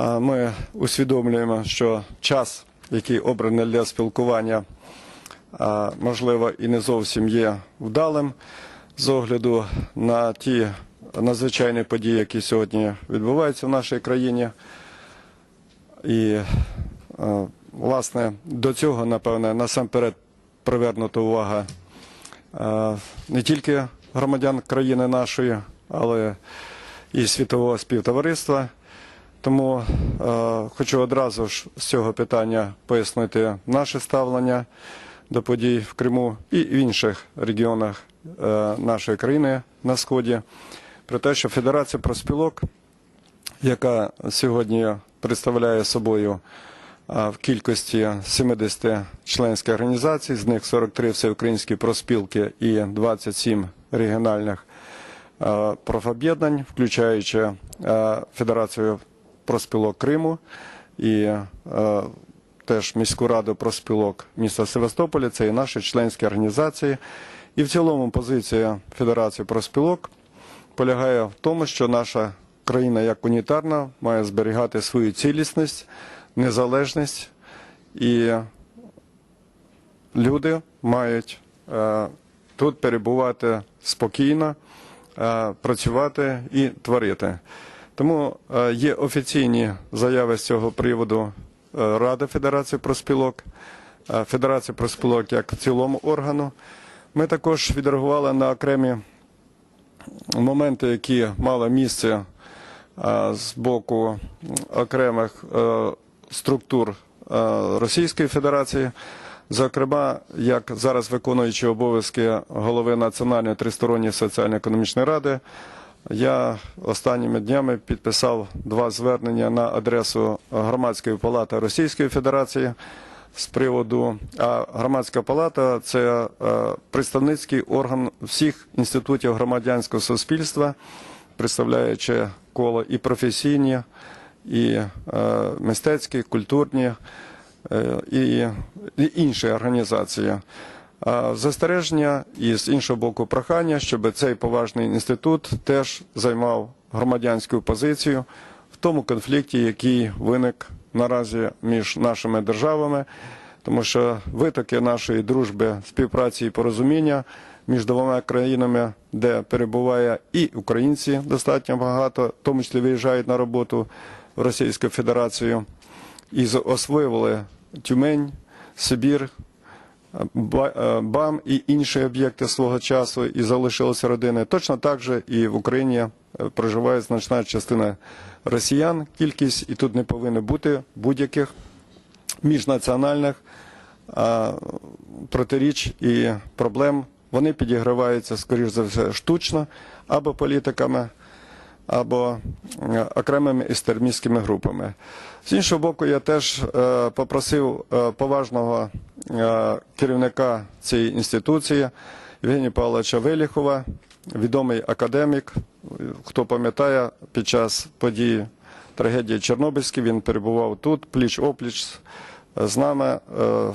Ми усвідомлюємо, що час, який обраний для спілкування, можливо, і не зовсім є вдалим з огляду на ті надзвичайні події, які сьогодні відбуваються в нашій країні. І, власне, до цього, напевне, насамперед привернута увага не тільки громадян країни нашої, але і світового співтовариства. Тому е, хочу одразу ж з цього питання пояснити наше ставлення до подій в Криму і в інших регіонах е, нашої країни на сході. Про те, що Федерація проспілок, яка сьогодні представляє собою а, в кількості 70 членських організацій, з них 43 всеукраїнські проспілки і 27 регіональних а, профоб'єднань, включаючи а, Федерацію проспілок Криму і а, теж міську раду проспілок міста Севастополя. Це і наші членські організації. І в цілому позиція Федерації проспілок полягає в тому, що наша країна як унітарна має зберігати свою цілісність, незалежність і люди мають е, тут перебувати спокійно, е, працювати і творити. Тому е, є офіційні заяви з цього приводу е, Ради Федерації проспілок, е, Федерації проспілок як в цілому органу. Ми також відреагували на окремі моменти, які мали місце з боку окремих структур Російської Федерації, зокрема, як зараз виконуючи обов'язки голови Національної тристоронньої соціально-економічної ради, я останніми днями підписав два звернення на адресу громадської палати Російської Федерації з приводу, а громадська палата це е, представницький орган всіх інститутів громадянського суспільства, представляючи коло і професійні, і е, мистецькі, культурні е, і, і інші організації. Застереження і з іншого боку прохання, щоб цей поважний інститут теж займав громадянську позицію в тому конфлікті, який виник наразі між нашими державами, тому що витоки нашої дружби, співпраці і порозуміння між двома країнами, де перебуває і українці достатньо багато, в тому числі виїжджають на роботу в Російську Федерацію, і освоювали Тюмень, Сибір, БАМ і інші об'єкти свого часу і залишилися родини. Точно так же і в Україні е, проживає значна частина росіян. Кількість і тут не повинно бути будь-яких міжнаціональних протиріч і проблем. Вони підіграваються, скоріш за все, штучно або політиками, або е, окремими екстремістськими групами. З іншого боку, я теж е, попросив е, поважного е, керівника цієї інституції Євгенія Павловича Веліхова, відомий академік. Хто пам'ятає, під час події трагедії Чорнобильської він перебував тут, пліч опліч з нами, е,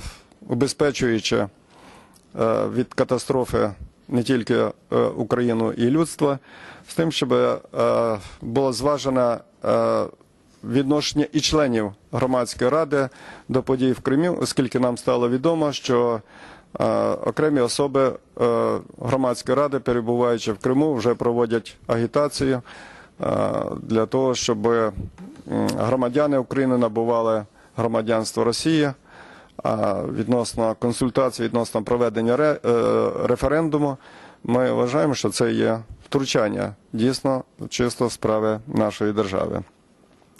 убезпечуючи е, від катастрофи не тільки е, Україну і людство, з тим, щоб е, було зважено е, відношення і членів громадської ради до подій в Кримі, оскільки нам стало відомо, що е, окремі особи е, громадської ради, перебуваючи в Криму, вже проводять агітацію е, для того, щоб громадяни України набували громадянство Росії. А відносно консультацій, відносно проведення ре, референдуму, ми вважаємо, що це є втручання дійсно чисто справи нашої держави.